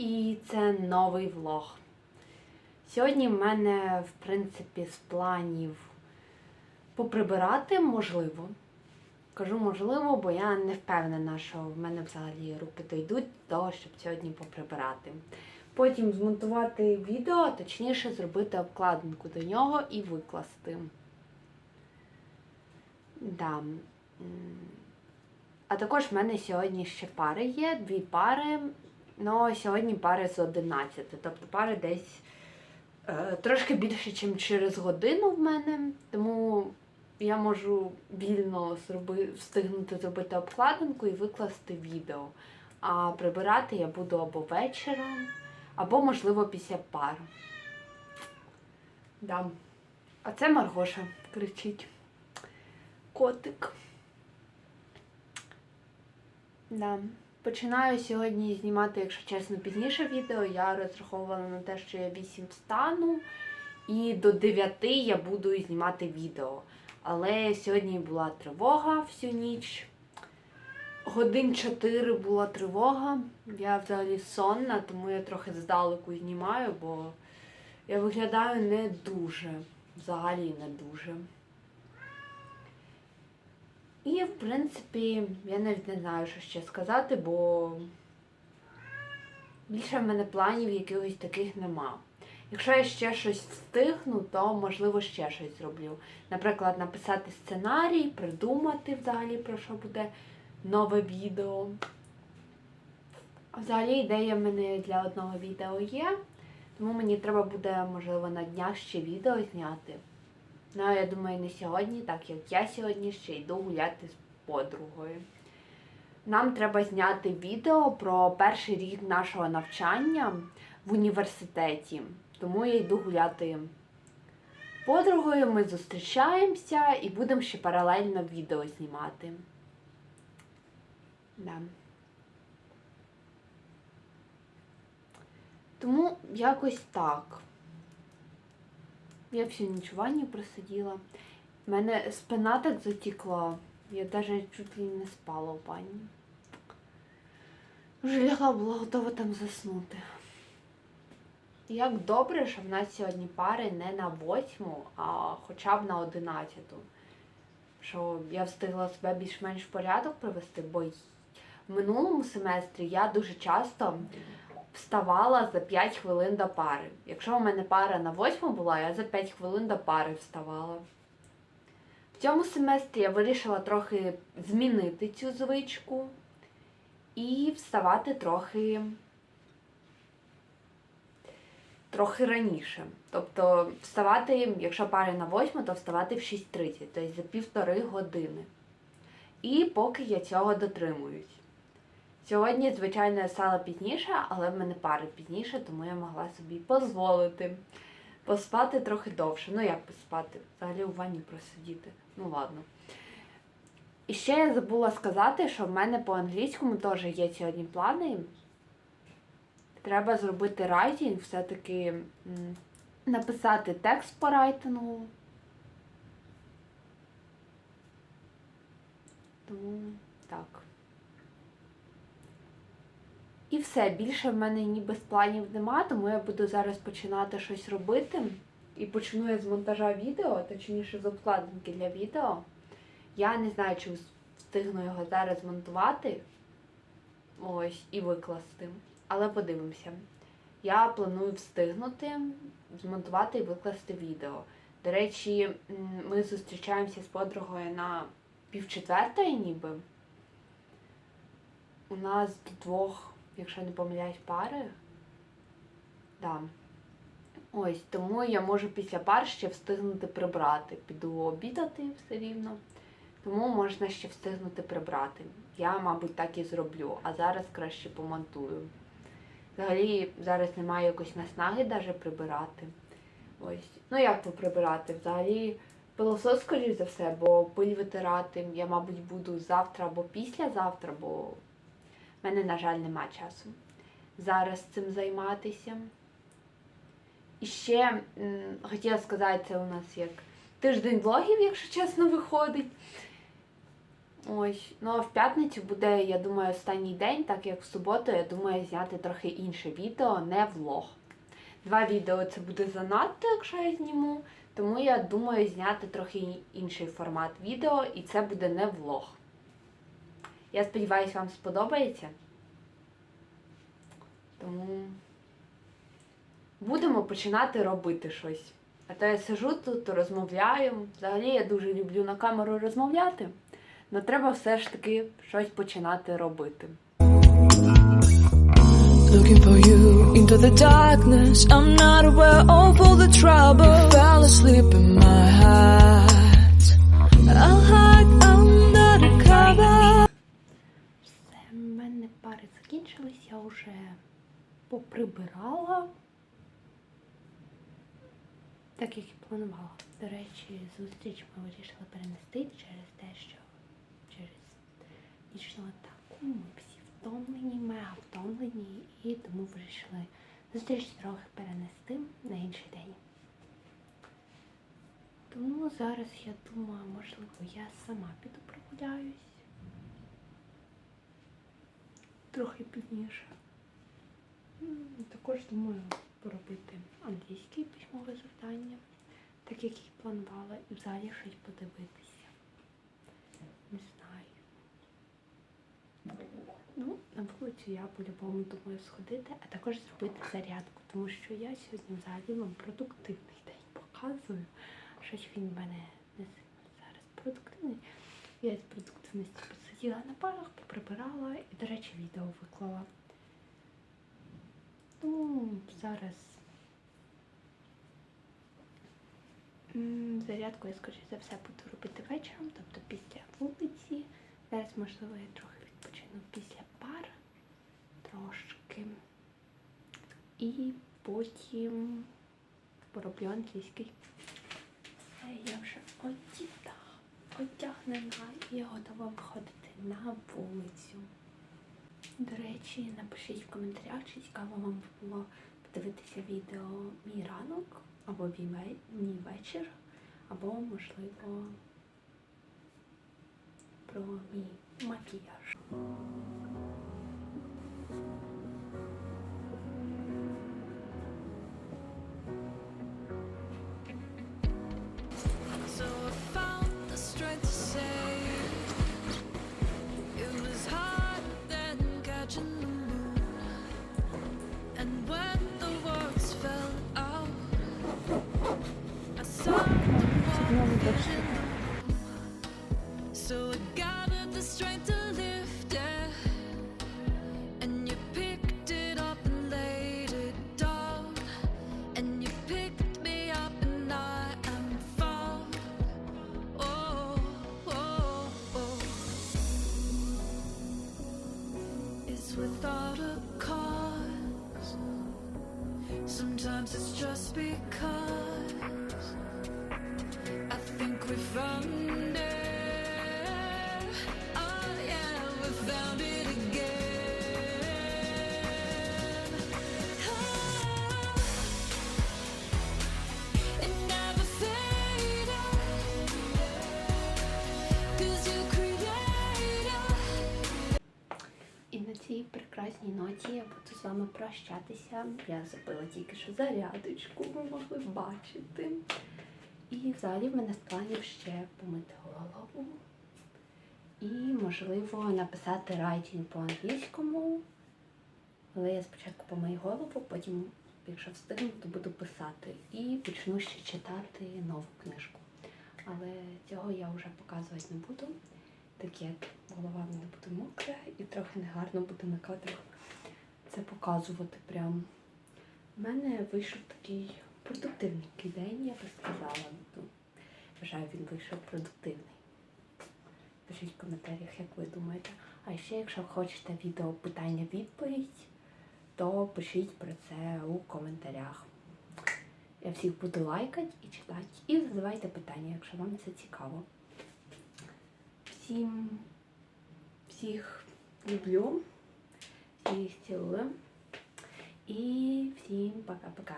і це новий влог. Сьогодні в мене, в принципі, з планів поприбирати, можливо. Кажу можливо, бо я не впевнена, що в мене взагалі руки дійдуть до того, щоб сьогодні поприбирати. Потім змонтувати відео, точніше зробити обкладинку до нього і викласти. Да. А також в мене сьогодні ще пари є, дві пари. Ну, сьогодні пари з 11. Тобто пари десь е, трошки більше, ніж через годину в мене. Тому я можу вільно зроби, встигнути зробити обкладинку і викласти відео. А прибирати я буду або вечором, або, можливо, після пар. Да. А це Маргоша кричить. Котик. Да. Починаю сьогодні знімати, якщо чесно, пізніше відео. Я розраховувала на те, що я 8 встану, і до 9 я буду знімати відео. Але сьогодні була тривога всю ніч. Годин 4 була тривога. Я взагалі сонна, тому я трохи здалеку знімаю, бо я виглядаю не дуже. Взагалі не дуже. І, в принципі, я навіть не знаю, що ще сказати, бо більше в мене планів якихось таких нема. Якщо я ще щось встигну, то можливо ще щось зроблю. Наприклад, написати сценарій, придумати взагалі про що буде нове відео. Взагалі ідея в мене для одного відео є, тому мені треба буде, можливо, на днях ще відео зняти. Ну, я думаю, не сьогодні, так як я сьогодні ще йду гуляти з подругою. Нам треба зняти відео про перший рік нашого навчання в університеті. Тому я йду гуляти з подругою, ми зустрічаємося і будемо ще паралельно відео знімати. Да. Тому якось так. Я всю ніч в просиділа. У мене спина так затікла. Я навіть чуть ли не спала в ванні. Вже лягла, була готова там заснути. Як добре, що в нас сьогодні пари не на восьму, а хоча б на одинадцяту. Що я встигла себе більш-менш в порядок привести, бо в минулому семестрі я дуже часто вставала за 5 хвилин до пари. Якщо у мене пара на 8 була, я за 5 хвилин до пари вставала. В цьому семестрі я вирішила трохи змінити цю звичку і вставати трохи трохи раніше. Тобто вставати, якщо пари на 8, то вставати в 6.30, тобто за півтори години. І поки я цього дотримуюсь. Сьогодні, звичайно, я стала пізніше, але в мене пари пізніше, тому я могла собі дозволити поспати трохи довше. Ну як поспати? Взагалі у ванні просидіти. Ну ладно. І ще я забула сказати, що в мене по англійському теж є сьогодні плани. Треба зробити райтінг, все-таки написати текст по райтингу. Тому так. І все, більше в мене ніби з планів нема, тому я буду зараз починати щось робити. І почну я з монтажа відео, точніше з обкладинки для відео. Я не знаю, чи встигну його зараз змонтувати ось, і викласти. Але подивимося. Я планую встигнути змонтувати і викласти відео. До речі, ми зустрічаємося з подругою на півчетвертої ніби. У нас до двох, якщо не помиляюсь, пари. Да. Ось, тому я можу після пар ще встигнути прибрати. Піду обідати все рівно. Тому можна ще встигнути прибрати. Я, мабуть, так і зроблю, а зараз краще помонтую. Взагалі, зараз немає якоїсь наснаги навіть прибирати. Ось. Ну як поприбирати? Взагалі, пилосос, скоріш за все, бо пиль витирати я, мабуть, буду завтра або післязавтра, бо в мене, на жаль, нема часу зараз цим займатися. І ще хотіла сказати, це у нас як тиждень влогів, якщо чесно, виходить. Ось. Ну а в п'ятницю буде, я думаю, останній день, так як в суботу, я думаю, зняти трохи інше відео, не влог. Два відео це буде занадто, якщо я зніму. Тому я думаю зняти трохи інший формат відео, і це буде не влог. Я сподіваюся, вам сподобається. Тому будемо починати робити щось. А то я сижу тут, розмовляю. Взагалі я дуже люблю на камеру розмовляти, але треба все ж таки щось починати робити. Looking for you into the darkness. I'm not aware of all the trouble. Fell asleep in my heart. I'll закінчились, я вже поприбирала. Так як і планувала. До речі, зустріч ми вирішили перенести через те, що через нічну атаку ми всі втомлені, мега втомлені, і тому вирішили зустріч трохи перенести на інший день. Тому зараз я думаю, можливо, я сама піду прогуляюсь. Трохи пізніше. Також думаю поробити англійське письмове завдання, так як і планувала, і взагалі щось подивитися. Не знаю. Ну, на вулицю я по-любому думаю сходити, а також зробити зарядку, тому що я сьогодні взагалі вам продуктивний день показую. Щось він в мене не зараз продуктивний. Я з продуктивності посиділа на парах, поприбирала і, до речі, відео виклала. Ну, зараз зарядку я, скоріше за все, буду робити вечором, тобто після вулиці. Зараз, можливо, я трохи відпочину після пар трошки. І потім пороблю англійський. Я вже одіта, одягнена і готова виходити на вулицю. До речі, напишіть в коментарях, чи цікаво вам було подивитися відео мій ранок, або мій вечір, або, можливо, про мій макіяж. Sometimes it's just because I think we found прекрасній я буду з вами прощатися. Я забила тільки що зарядочку, ви могли бачити. І взагалі в мене з планів ще помити голову. І, можливо, написати райтінг по-англійському. Але я спочатку помию голову, потім, якщо встигну, то буду писати. І почну ще читати нову книжку. Але цього я вже показувати не буду так як голова в мене буде мокра і трохи негарно буде на кадрах це показувати прям. У мене вийшов такий продуктивний день, я би сказала. Ну, вважаю, він вийшов продуктивний. Пишіть в коментарях, як ви думаєте. А ще, якщо хочете відео питання-відповідь, то пишіть про це у коментарях. Я всіх буду лайкати і читати. І задавайте питання, якщо вам це цікаво. Всім всіх люблю, всіх цілую. І всім пока-пока.